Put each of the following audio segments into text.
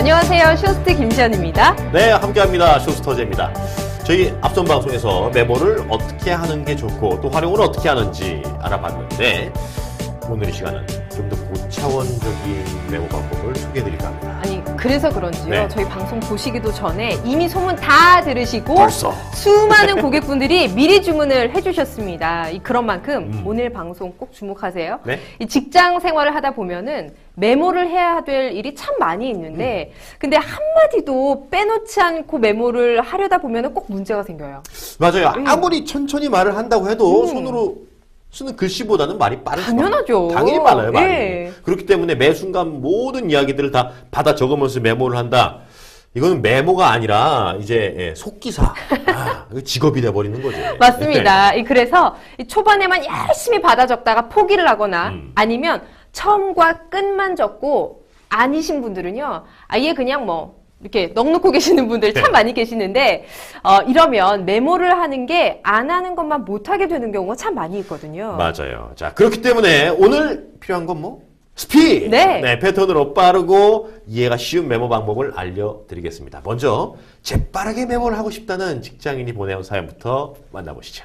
안녕하세요. 쇼스트 김지연입니다. 네, 함께합니다. 쇼스터제입니다. 저희 앞선 방송에서 메모를 어떻게 하는 게 좋고 또 활용을 어떻게 하는지 알아봤는데 오늘 이 시간은 좀더고 차원적인 메모 방법을 소개해드릴까 합니다. 아니, 그래서 그런지요. 네. 저희 방송 보시기도 전에 이미 소문 다 들으시고 벌써 수많은 고객분들이 미리 주문을 해주셨습니다. 이 그런 만큼 음. 오늘 방송 꼭 주목하세요. 네? 이 직장 생활을 하다 보면은 메모를 해야 될 일이 참 많이 있는데, 음. 근데 한마디도 빼놓지 않고 메모를 하려다 보면은 꼭 문제가 생겨요. 맞아요. 음. 아무리 천천히 말을 한다고 해도 음. 손으로 쓰는 글씨보다는 말이 빠르죠. 당연하죠. 당연히 빨라요, 말이. 예. 그렇기 때문에 매 순간 모든 이야기들을 다 받아 적으면서 메모를 한다. 이거는 메모가 아니라 이제 예, 속기사. 아, 직업이 돼버리는 거죠. 맞습니다. 이 그래서 이 초반에만 열심히 받아 적다가 포기를 하거나 음. 아니면 처음과 끝만 적고 아니신 분들은요, 아예 그냥 뭐, 이렇게 넉넉고 계시는 분들 참 네. 많이 계시는데, 어, 이러면 메모를 하는 게 안 하는 것만 못하게 되는 경우가 참 많이 있거든요. 맞아요. 자, 그렇기 때문에 오늘 필요한 건 뭐? 스피드! 네. 패턴으로 빠르고 이해가 쉬운 메모 방법을 알려드리겠습니다. 먼저, 재빠르게 메모를 하고 싶다는 직장인이 보내온 사연부터 만나보시죠.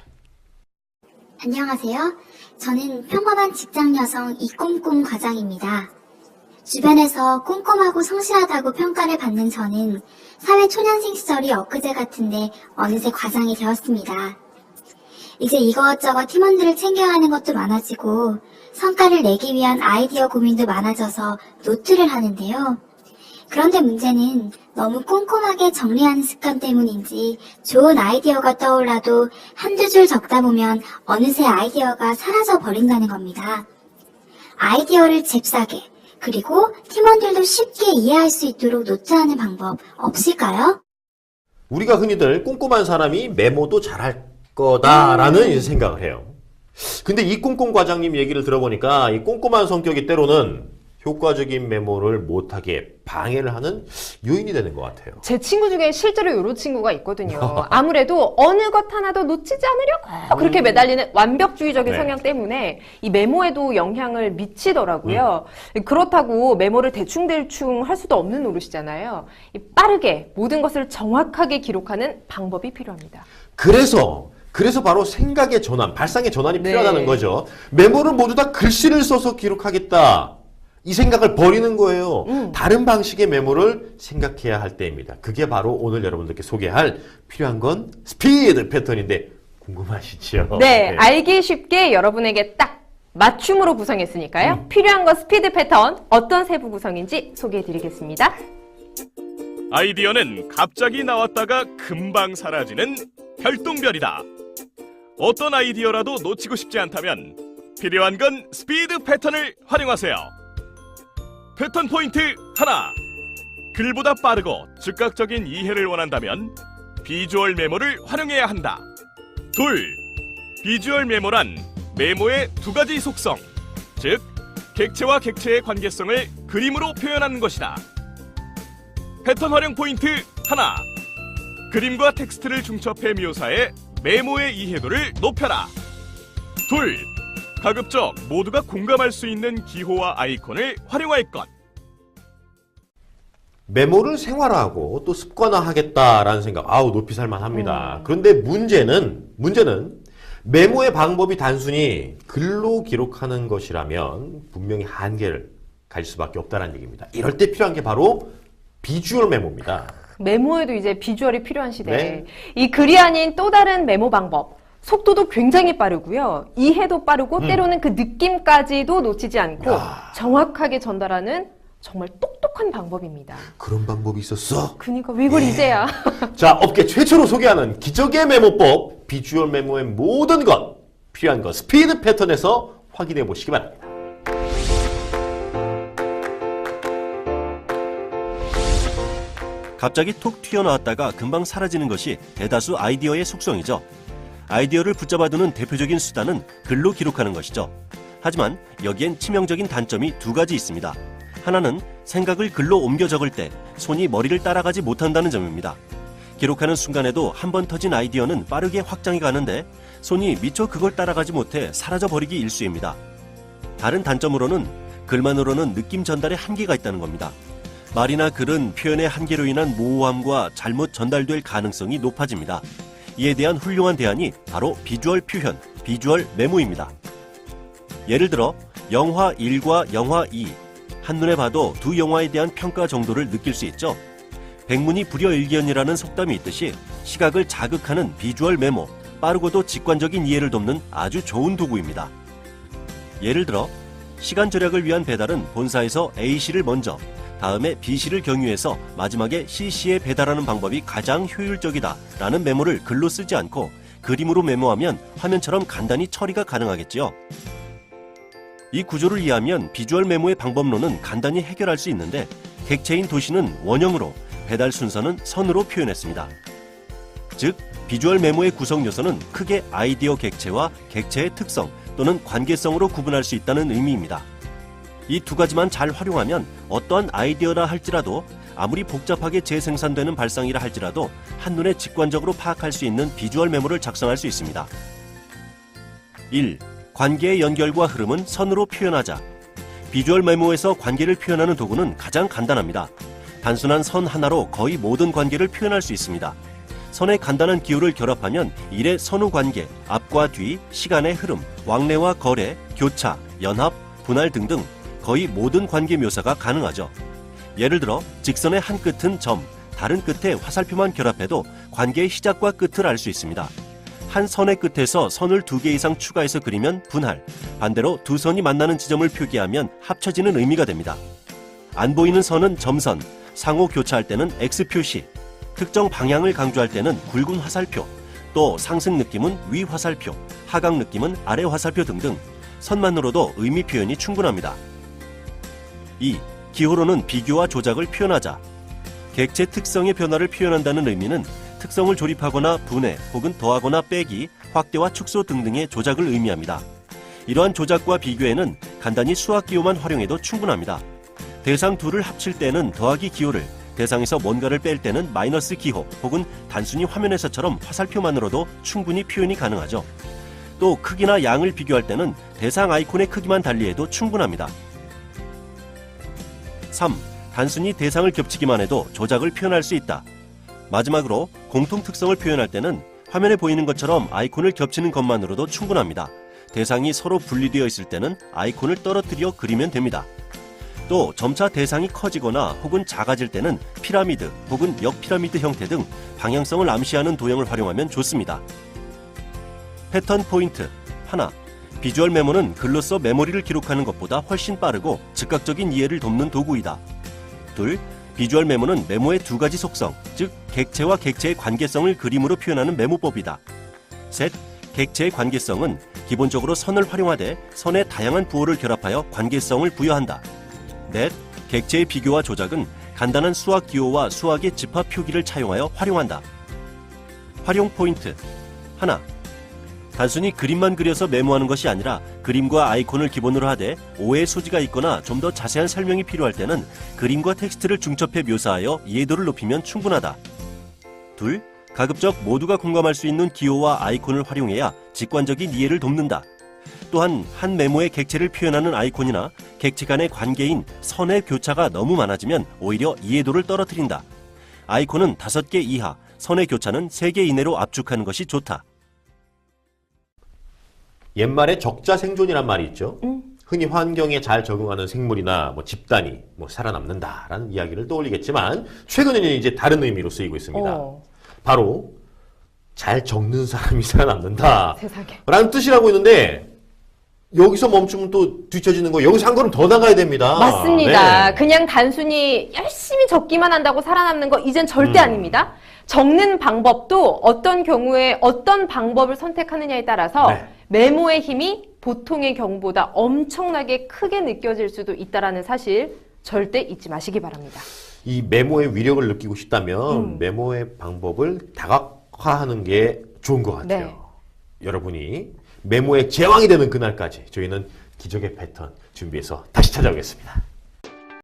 안녕하세요. 저는 평범한 직장 여성 이꼼꼼 과장입니다. 주변에서 꼼꼼하고 성실하다고 평가를 받는 저는 사회 초년생 시절이 엊그제 같은데 어느새 과장이 되었습니다. 이제 이것저것 팀원들을 챙겨야 하는 것도 많아지고 성과를 내기 위한 아이디어 고민도 많아져서 노트를 하는데요. 그런데 문제는 너무 꼼꼼하게 정리하는 습관 때문인지 좋은 아이디어가 떠올라도 한두 줄 적다 보면 어느새 아이디어가 사라져 버린다는 겁니다. 아이디어를 잽싸게 그리고 팀원들도 쉽게 이해할 수 있도록 노트하는 방법 없을까요? 우리가 흔히들 꼼꼼한 사람이 메모도 잘할 거다라는 음. 생각을 해요. 근데 이 꼼꼼 과장님 얘기를 들어보니까 이 꼼꼼한 성격이 때로는 효과적인 메모를 못하게 방해를 하는 요인이 되는 것 같아요. 제 친구 중에 실제로 이런 친구가 있거든요. 아무래도 어느 것 하나도 놓치지 않으려고 그렇게 매달리는 완벽주의적인 네. 성향 때문에 이 메모에도 영향을 미치더라고요. 그렇다고 메모를 대충대충 할 수도 없는 노릇이잖아요. 이 빠르게 모든 것을 정확하게 기록하는 방법이 필요합니다. 그래서 그래서 바로 생각의 전환, 발상의 전환이 네. 필요하다는 거죠. 메모를 모두 다 글씨를 써서 기록하겠다. 이 생각을 버리는 거예요. 음. 다른 방식의 메모를 생각해야 할 때입니다. 그게 바로 오늘 여러분들께 소개할 필요한 건 스피드 패턴인데 궁금하시죠? 네, 알기 쉽게 여러분에게 딱 맞춤으로 구성했으니까요. 필요한 건 스피드 패턴 어떤 세부 구성인지 소개해드리겠습니다. 아이디어는 갑자기 나왔다가 금방 사라지는 별똥별이다. 어떤 아이디어라도 놓치고 싶지 않다면 필요한 건 스피드 패턴을 활용하세요. 패턴 포인트 하나. 글보다 빠르고 즉각적인 이해를 원한다면 비주얼 메모를 활용해야 한다. 둘. 비주얼 메모란 메모의 두 가지 속성, 즉 객체와 객체의 관계성을 그림으로 표현하는 것이다. 패턴 활용 포인트 하나. 그림과 텍스트를 중첩해 묘사해 메모의 이해도를 높여라. 둘. 가급적 모두가 공감할 수 있는 기호와 아이콘을 활용할 것. 메모를 생활화하고 또 습관화하겠다라는 생각, 아우 높이 살만합니다. 그런데 문제는 문제는 메모의 방법이 단순히 글로 기록하는 것이라면 분명히 한계를 가질 수밖에 없다는 얘기입니다. 이럴 때 필요한 게 바로 비주얼 메모입니다. 메모에도 이제 비주얼이 필요한 시대에 네. 이 글이 아닌 또 다른 메모 방법. 속도도 굉장히 빠르고요. 이해도 빠르고 때로는 그 느낌까지도 놓치지 않고 음. 야. 정확하게 전달하는 정말 똑똑한 방법입니다. 그런 방법이 있었어. 그니까 왜 이걸 이제야? 자, 업계 최초로 소개하는 기적의 메모법, 비주얼 메모의 모든 것, 필요한 것, 스피드 패턴에서 확인해 보시기 바랍니다. 갑자기 톡 튀어나왔다가 금방 사라지는 것이 대다수 아이디어의 속성이죠. 아이디어를 붙잡아두는 대표적인 수단은 글로 기록하는 것이죠. 하지만 여기엔 치명적인 단점이 두 가지 있습니다. 하나는 생각을 글로 옮겨 적을 때 손이 머리를 따라가지 못한다는 점입니다. 기록하는 순간에도 한 번 터진 아이디어는 빠르게 확장해 가는데 손이 미처 그걸 따라가지 못해 사라져 버리기 일쑤입니다. 다른 단점으로는 글만으로는 느낌 전달에 한계가 있다는 겁니다. 말이나 글은 표현의 한계로 인한 모호함과 잘못 전달될 가능성이 높아집니다. 이에 대한 훌륭한 대안이 바로 비주얼 표현, 비주얼 메모입니다. 예를 들어 영화 1과 영화 2 한눈에 봐도 두 영화에 대한 평가 정도를 느낄 수 있죠. 백문이 불여일견이라는 속담이 있듯이 시각을 자극하는 비주얼 메모, 빠르고도 직관적인 이해를 돕는 아주 좋은 도구입니다. 예를 들어 시간 절약을 위한 배달은 본사에서 A씨를 먼저 다음에 B씨를 경유해서 마지막에 CC에 배달하는 방법이 가장 효율적이다 라는 메모를 글로 쓰지 않고 그림으로 메모하면 화면처럼 간단히 처리가 가능하겠지요. 이 구조를 이해하면 비주얼 메모의 방법론은 간단히 해결할 수 있는데 객체인 도시는 원형으로 배달 순서는 선으로 표현했습니다. 즉 비주얼 메모의 구성 요소는 크게 아이디어 객체와 객체의 특성 또는 관계성으로 구분할 수 있다는 의미입니다. 이 두 가지만 잘 활용하면 어떠한 아이디어라 할지라도 아무리 복잡하게 재생산되는 발상이라 할지라도 한눈에 직관적으로 파악할 수 있는 비주얼 메모를 작성할 수 있습니다. 1. 관계의 연결과 흐름은 선으로 표현하자. 비주얼 메모에서 관계를 표현하는 도구는 가장 간단합니다. 단순한 선 하나로 거의 모든 관계를 표현할 수 있습니다. 선의 간단한 기호를 결합하면 일의 선후 관계, 앞과 뒤, 시간의 흐름, 왕래와 거래, 교차, 연합, 분할 등등 거의 모든 관계 묘사가 가능하죠. 예를 들어 직선의 한 끝은 점, 다른 끝에 화살표만 결합해도 관계의 시작과 끝을 알 수 있습니다. 한 선의 끝에서 선을 두 개 이상 추가해서 그리면 분할, 반대로 두 선이 만나는 지점을 표기하면 합쳐지는 의미가 됩니다. 안 보이는 선은 점선, 상호 교차할 때는 X 표시, 특정 방향을 강조할 때는 굵은 화살표, 또 상승 느낌은 위 화살표, 하강 느낌은 아래 화살표 등등 선만으로도 의미 표현이 충분합니다. 2. 기호로는 비교와 조작을 표현하자. 객체 특성의 변화를 표현한다는 의미는 특성을 조립하거나 분해 혹은 더하거나 빼기, 확대와 축소 등등의 조작을 의미합니다. 이러한 조작과 비교에는 간단히 수학 기호만 활용해도 충분합니다. 대상 둘을 합칠 때는 더하기 기호를, 대상에서 뭔가를 뺄 때는 마이너스 기호 혹은 단순히 화면에서처럼 화살표만으로도 충분히 표현이 가능하죠. 또 크기나 양을 비교할 때는 대상 아이콘의 크기만 달리해도 충분합니다. 3. 단순히 대상을 겹치기만 해도 조작을 표현할 수 있다. 마지막으로 공통 특성을 표현할 때는 화면에 보이는 것처럼 아이콘을 겹치는 것만으로도 충분합니다. 대상이 서로 분리되어 있을 때는 아이콘을 떨어뜨려 그리면 됩니다. 또 점차 대상이 커지거나 혹은 작아질 때는 피라미드 혹은 역피라미드 형태 등 방향성을 암시하는 도형을 활용하면 좋습니다. 패턴 포인트 하나 비주얼 메모는 글로써 메모리를 기록하는 것보다 훨씬 빠르고 즉각적인 이해를 돕는 도구이다. 둘 비주얼 메모는 메모의 두 가지 속성, 즉 객체와 객체의 관계성을 그림으로 표현하는 메모법이다. 셋 객체의 관계성은 기본적으로 선을 활용하되 선의 다양한 부호를 결합하여 관계성을 부여한다. 넷, 객체의 비교와 조작은 간단한 수학 기호와 수학의 집합 표기를 차용하여 활용한다. 활용 포인트 하나, 단순히 그림만 그려서 메모하는 것이 아니라 그림과 아이콘을 기본으로 하되 오해 소지가 있거나 좀 더 자세한 설명이 필요할 때는 그림과 텍스트를 중첩해 묘사하여 이해도를 높이면 충분하다. 둘, 가급적 모두가 공감할 수 있는 기호와 아이콘을 활용해야 직관적인 이해를 돕는다. 또한 한 메모의 객체를 표현하는 아이콘이나 객체 간의 관계인 선의 교차가 너무 많아지면 오히려 이해도를 떨어뜨린다. 아이콘은 5개 이하, 선의 교차는 3개 이내로 압축하는 것이 좋다. 옛말에 적자 생존이란 말이 있죠. 음. 흔히 환경에 잘 적응하는 생물이나 뭐 집단이 뭐 살아남는다라는 이야기를 떠올리겠지만 최근에는 이제 다른 의미로 쓰이고 있습니다. 어, 바로 잘 적는 사람이 살아남는다. 세상에. 라는 뜻이라고 있는데 여기서 멈추면 또 뒤처지는 거 여기서 한 걸음 더 나가야 됩니다. 맞습니다. 네. 그냥 단순히 열심히 적기만 한다고 살아남는 거 이젠 절대 음. 아닙니다. 적는 방법도 어떤 경우에 어떤 방법을 선택하느냐에 따라서 네. 메모의 힘이 보통의 경우보다 엄청나게 크게 느껴질 수도 있다라는 사실 절대 잊지 마시기 바랍니다. 이 메모의 위력을 느끼고 싶다면 음. 메모의 방법을 다각화하는 게 좋은 것 같아요. 네. 여러분이 메모의 제왕이 되는 그날까지 저희는 기적의 패턴 준비해서 다시 찾아오겠습니다.